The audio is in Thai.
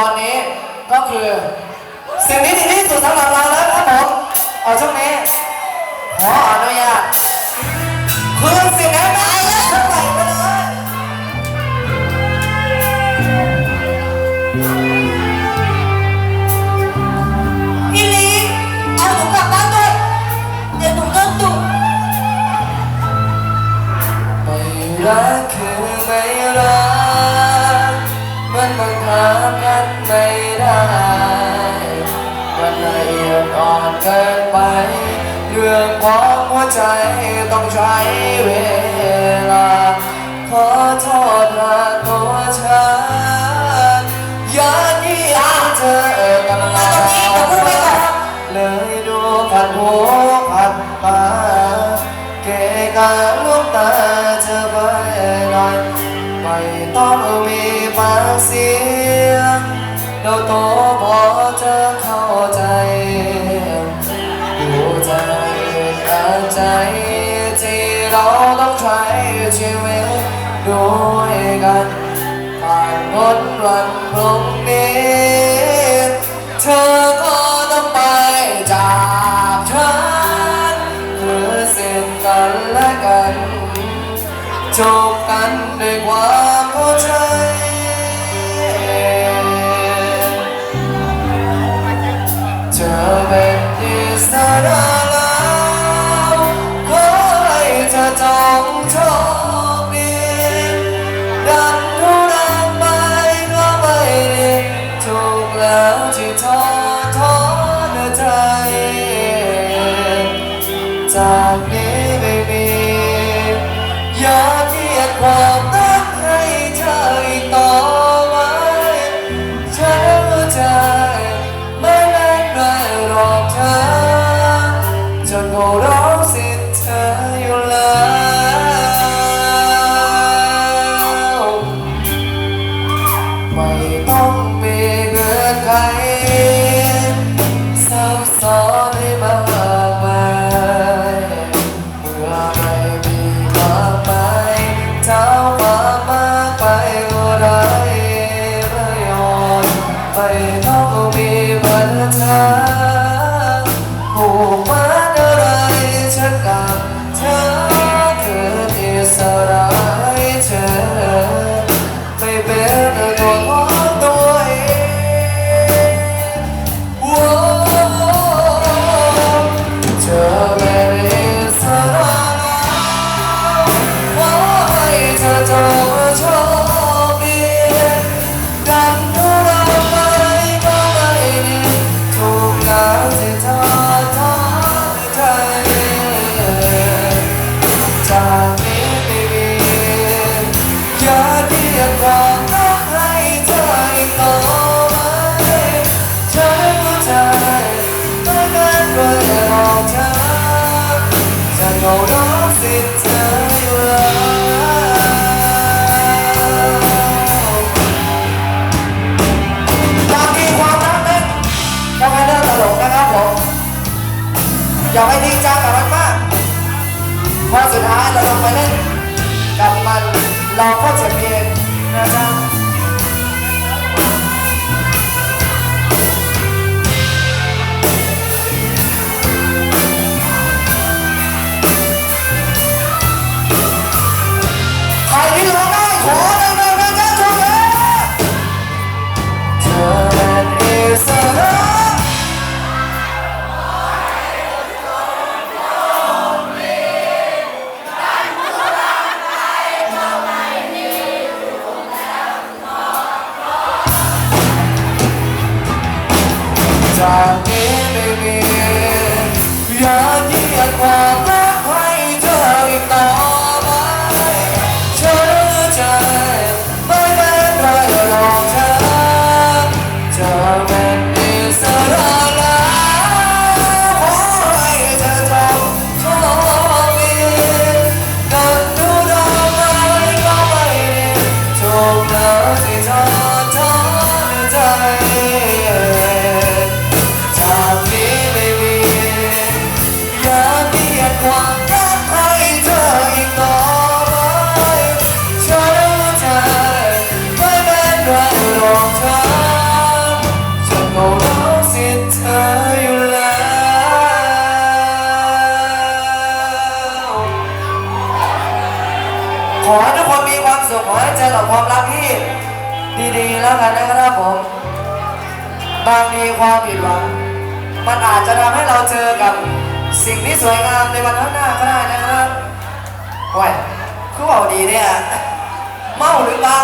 ตอนนี้ก็คือ สิ่งที่ดีที่สุดสำหรับเราแล้วครับผมเอาช่วงนี้ขออนุญาตคือสิ่ง มันบังคับกันไม่ได้มันละเอียดอ่อนเกินไป เรื่องของหัวใจต้องใช้เวลา ขอโทษหากตัวฉันอยากที่เธอกำลังเลยดูผัดหูผั มีปาเสียงเราโตพอจะเข้าใจดูใจกับใจที่เราต้องใช้ชีวิตด้วยกันผ่านพ้นวันพรุ่งนี้เธอก็ต้องไปจากฉันคือสิ่งกันและกันจบ ที่สระแล้วขอให้เธอจองโชคดีดันทุรังไปก็ไม่ดีถูกแล้วที่ท้อท้อใจ จากนี้ไม่มีอยากเกียดความ ไม่ต้องมีเงื่อนไขซับซ้อนให้มากมายเมื่อ อย่าไปดีจังกับมันมากพอสุดท้ายเราลงไปเล่นกับมันเราก็จะเพียงนะจ๊ะใคร จากนี้ไม่มีอยากเกียดความ ขอทุกคนมีความสุขขอให้เจอกับความรักที่ดีๆแล้วกันนะครับผม บางทีความผิดหวัง มันอาจจะทำให้เราเจอกับสิ่งที่สวยงามในวันข้างหน้าก็ได้นะครับว้ยคือเอาดีเนี่ย เมาหรือเปล่า